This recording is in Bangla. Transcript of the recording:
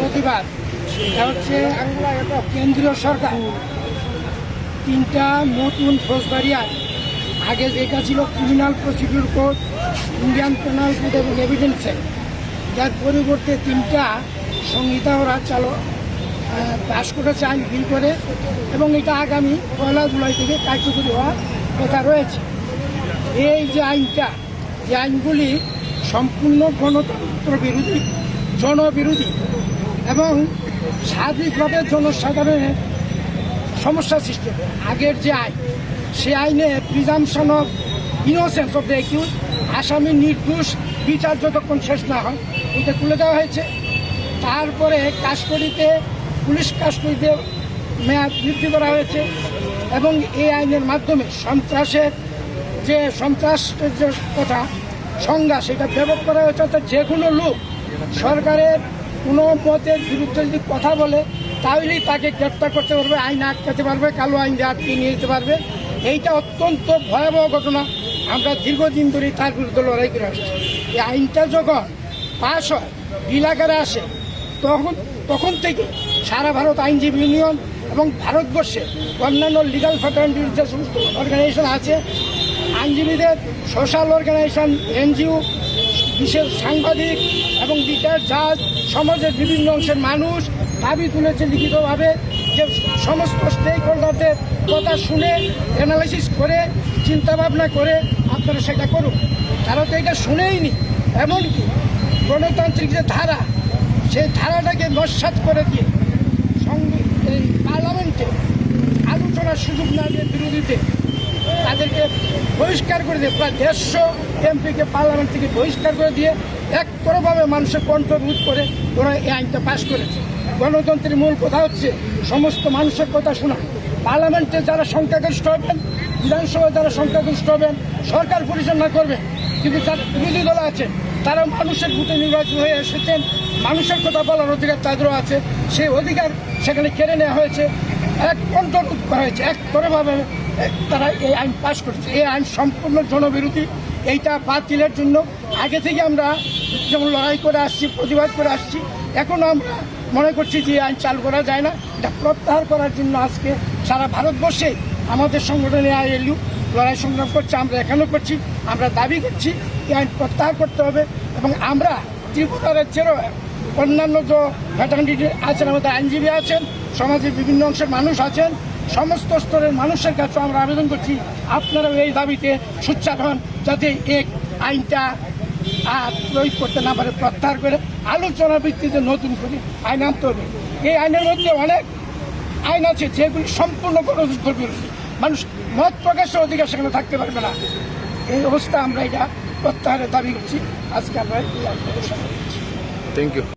প্রতিবাদ। এটা হচ্ছে কেন্দ্রীয় সরকার। তিনটা নতুন ফৌজদারি আইন আগে যেটা ছিল criminal procedure code Indian penal code এবং এভিডেন্স যার পরিবর্তে তিনটা সংহিতা ওরা চালু পাশ করেছে আইন বিল করে। এবং এটা আগামী পয়লা জুলাই থেকে কার্যকরী হওয়ার কথা রয়েছে। এই যে আইনটা, এই আইনগুলি সম্পূর্ণ গণতন্ত্র বিরোধী, জনবিরোধী এবং সার্বিকভাবে জনসাধারণের সমস্যা সৃষ্টি হবে। আগের যে আইন সে আইনে presumption of innocence of the accused, আসামি নির্দোষ, বিচার যতক্ষণ শেষ না হয়, এটা তুলে দেওয়া হয়েছে। তারপরে কাস্টডিতে, পুলিশ কাস্টডিতে মেয়াদ বৃদ্ধি করা হয়েছে এবং এই আইনের মাধ্যমে সন্ত্রাসের যে সন্ত্রাসের যে কথা সংজ্ঞা সেটা ব্যাপক করা হয়েছে, অর্থাৎ যে কোনো লোক সরকারের কোনো মতের বিরুদ্ধে যদি কথা বলে, তাহলেই তাকে গ্রেপ্তার করতে পারবে, আইন আটকাতে পারবে, কালো আইন দিয়ে আটকে নিয়ে যেতে পারবে। এইটা অত্যন্ত ভয়াবহ ঘটনা। আমরা দীর্ঘদিন ধরে তার বিরুদ্ধে লড়াই করে আসছি। এই আইনটা যখন পাশ হয় বিল আসে, তখন তখন থেকে সারা ভারত আইনজীবী ইউনিয়ন এবং ভারতবর্ষে অন্যান্য লিগাল ফ্যাটার্নিটির যে সমস্ত অর্গানাইজেশন আছে আইনজীবীদের সোশ্যাল অর্গানাইজেশন এনজিও বিশেষ সাংবাদিক এবং বিচার জাজ, সমাজের বিভিন্ন অংশের মানুষ দাবি তুলেছে লিখিতভাবে যে সমস্ত স্টেক হোল্ডারদের কথা শুনে অ্যানালাইসিস করে, চিন্তাভাবনা করে আপনারা সেটা করুন। তারা তো এটা শুনেইনি। এমনকি গণতান্ত্রিক যে ধারা, সেই ধারাটাকে নস্বাত করে দিয়ে এই পার্লামেন্টে আলোচনার সুযোগ না দিয়ে বিরোধীতে তাদেরকে বহিষ্কার করে দিয়ে প্রায় দেড়শো এমপিকে পার্লামেন্ট থেকে বহিষ্কার করে দিয়ে এক একতরভাবে মানুষের কণ্ঠরোধ করে ওরা এই আইনটা পাশ করেছে। গণতন্ত্রের মূল কথা হচ্ছে সমস্ত মানুষের কথা শোনা। পার্লামেন্টে যারা সংখ্যাগরিষ্ঠ হবেন, বিধানসভায় যারা সংখ্যাগরিষ্ঠ হবেন, সরকার পরিচালনা করবেন, কিন্তু যারা বিরোধী দল আছে তারা মানুষের ভোটে নির্বাচিত হয়ে এসেছেন। মানুষের কথা বলার অধিকার তাদেরও আছে। সেই অধিকার সেখানে কেড়ে নেওয়া হয়েছে। এক কন্ট্রোল করা হয়েছে। এক তরভাবে তারা এই আইন পাশ করেছে। এই আইন সম্পূর্ণ জনবিরোধী। এইটা বাতিলের জন্য আগে থেকে আমরা যেমন লড়াই করে আসছি, প্রতিবাদ করে আসছি এখনও আমরা মনে করছি যে আইন চালু করা যায় না। এটা প্রত্যাহার করার জন্য আজকে সারা ভারতবর্ষে আমাদের সংগঠনে আইএলইউ লড়াই সংগ্রাম করছে, আমরা এখানেও করছি, আমরা দাবি করছি, এই আইন প্রত্যাহার করতে হবে এবং আমরা ত্রিপুরার চেরো অন্যান্য যে ফ্যাটার্নিটি আছেন, আমাদের আইনজীবী আছেন, সমাজের বিভিন্ন অংশের মানুষ আছেন সমস্ত স্তরের মানুষের কাছে আমরা আবেদন করছি, আপনারাও এই দাবিতে সুচ্চার হন যাতে এই আইনটা আর প্রয়োগ করতে না পারে, প্রত্যাহার করে আলোচনা ভিত্তিতে নতুন করে আইন আনতে হবে। এই আইনের মধ্যে অনেক আইন আছে যেগুলি সম্পূর্ণ গণতন্ত্র বিরোধী মানুষ মত প্রকাশের অধিকার সেখানে থাকতে পারবে না। এই অবস্থা আমরা এটা প্রত্যাহারের দাবি করছি। আজকে আমরা এই করছি। Thank you